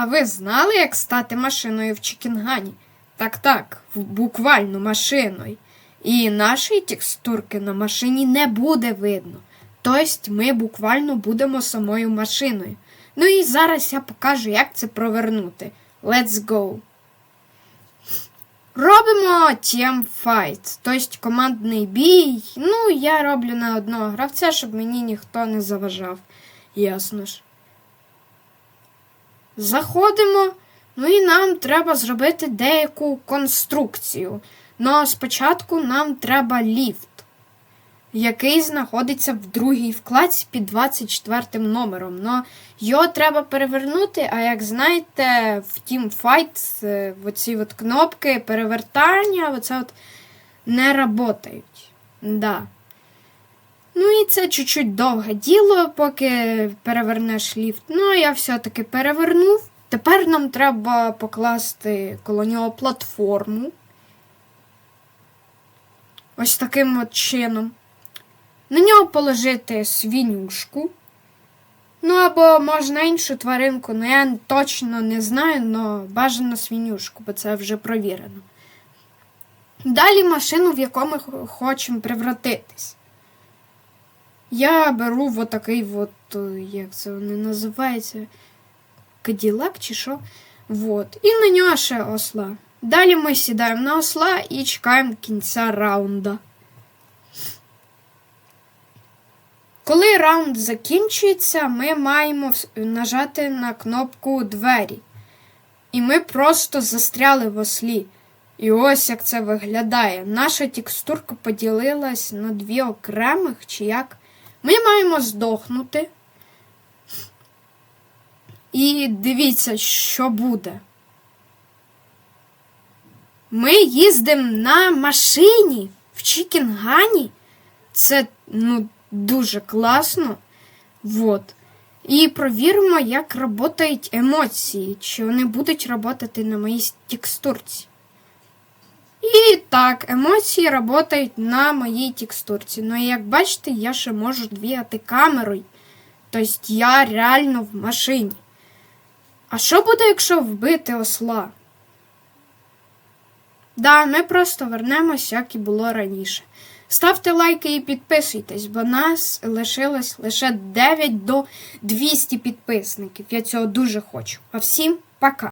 А ви знали, як стати машиною в Чікінгані? Так, так, буквально машиною. І нашої текстурки на машині не буде видно. Тобто ми буквально будемо самою машиною. Ну і зараз я покажу, як це провернути. Let's go! Робимо fight, тобто командний бій. Ну, я роблю на одного гравця, щоб мені ніхто не заважав. Ясно ж. Заходимо. Ну і нам треба зробити деяку конструкцію. Ну спочатку нам треба ліфт, який знаходиться в другій вкладці під 24 номером. Ну, його треба перевернути, а як знаєте, в Team Fight е, оці от кнопки перевертання, оце от не работають. Да. Ну і це чуть-чуть довге діло, поки перевернеш ліфт. Ну, я все-таки перевернув. Тепер нам треба покласти коло нього платформу. Ось таким от чином. На нього положити свинюшку. Ну, або можна іншу тваринку, ну я точно не знаю, але бажано свинюшку, бо це вже провірено. Далі машину, в яку ми хочемо превратитись. Я беру вот такий от, е, як це вони називається, каділак чи що. Вот. І на нього ще осла. Далі ми сідаємо на осла і чекаємо кінця раунда. Коли раунд закінчується, ми маємо нажати на кнопку двері. І ми просто застряли в ослі. І ось як це виглядає. Наша текстурка поділилась на дві окремих, чи як. Ми маємо здохнути. І дивіться, що буде. Ми їздимо на машині в Чікінгані. Це ну, дуже класно. Вот. І провіримо, як працюють емоції, чи вони будуть працювати на моїй текстурці. І так, емоції працюють на моїй текстурці. Ну, і як бачите, я ще можу двігати камерою. Тобто я реально в машині. А що буде, якщо вбити осла? Да, ми просто вернемось, як і було раніше. Ставте лайки і підписуйтесь, бо нас лишилось лише 9 до 200 підписників. Я цього дуже хочу. А всім пока!